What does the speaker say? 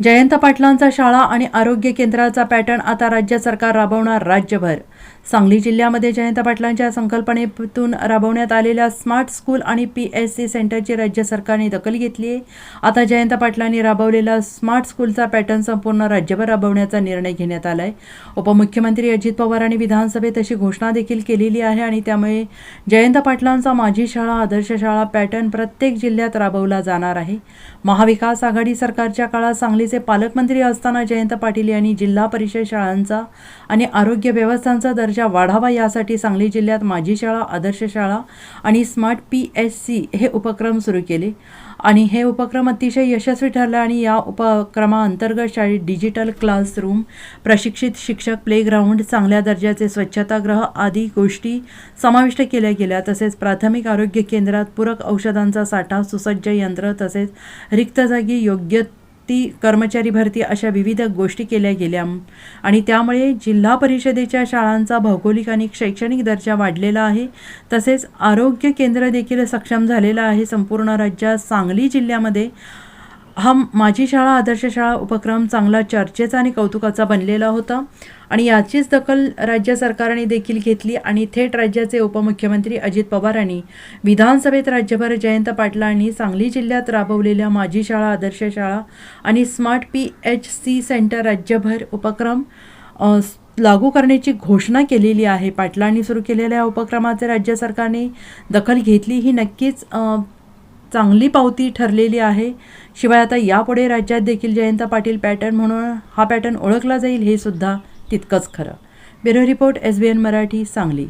जयंत पाटलांचा शाळा आणि आरोग्य केंद्राचा पॅटर्न आता राज्य सरकार राबवणार राज्यभर. सांगली जिल्ह्यामध्ये जयंत पाटलांच्या संकल्पनेतून राबवण्यात आलेल्या स्मार्ट स्कूल आणि पी एस सी सेंटरची राज्य सरकारने दखल घेतली आहे. आता जयंत पाटलांनी राबवलेला स्मार्ट स्कूलचा पॅटर्न संपूर्ण राज्यभर राबवण्याचा निर्णय घेण्यात आला आहे उपमुख्यमंत्री अजित पवारांनी विधानसभेत अशी घोषणा देखील केलेली आहे आणि त्यामुळे जयंत पाटलांचा माझी शाळा आदर्श शाळा पॅटर्न प्रत्येक जिल्ह्यात राबवला जाणार आहे. महाविकास आघाडी सरकारच्या काळात सांगली सांगलीचे पालकमंत्री असताना जयंत पाटील यांनी जिल्हा परिषद शाळांचा आणि आरोग्य व्यवस्थांचा दर्जा वाढावा यासाठी सांगली जिल्ह्यात माझी शाळा आदर्श शाळा आणि स्मार्ट पी एस सी हे उपक्रम सुरू केले. आणि हे उपक्रम अतिशय यशस्वी ठरला आणि या उपक्रमाअंतर्गत शाळेत डिजिटल क्लासरूम प्रशिक्षित शिक्षक प्लेग्राऊंड चांगल्या दर्जाचे स्वच्छतागृह आदी गोष्टी समाविष्ट केल्या गेल्या तसेच प्राथमिक आरोग्य केंद्रात पूरक औषधांचा साठा सुसज्ज यंत्र तसेच रिक्त जागी योग्य ती कर्मचारी भरती अशा विविध गोष्टी केल्या गेल्या. आणि त्यामुळे जिल्हा परिषदेच्या शाळांचा भौगोलिक आणि शैक्षणिक दर्जा वाढलेला आहे. तसेच आरोग्य केंद्र देखील सक्षम झालेलं आहे. संपूर्ण राज्यात सांगली जिल्ह्यामध्ये हा माझी शाळा आदर्श शाळा उपक्रम चांगला चर्चेचा आणि कौतुकाचा बनलेला होता. आणि याचीच दखल राज्य सरकारने देखील घेतली आणि थेट राज्याचे उपमुख्यमंत्री अजित पवारांनी विधानसभेत राज्यभर जयंत पाटलांनी सांगली जिल्ह्यात राबवलेल्या माझी शाळा आदर्श शाळा आणि smart P H C centre राज्यभर उपक्रम लागू करण्याची घोषणा केलेली आहे. पाटलांनी सुरू केलेल्या या उपक्रमाचे राज्य सरकारने दखल घेतली. ही नक्कीच चांगली पावती ठरलेली आहे. शिवाय आता यापुढे राज्यात देखील जयंत पाटील पॅटर्न म्हणून हा पॅटर्न ओळखला जाईल हे सुद्धा तितकंच खरं. Bureau report S B N Marathi Sangli.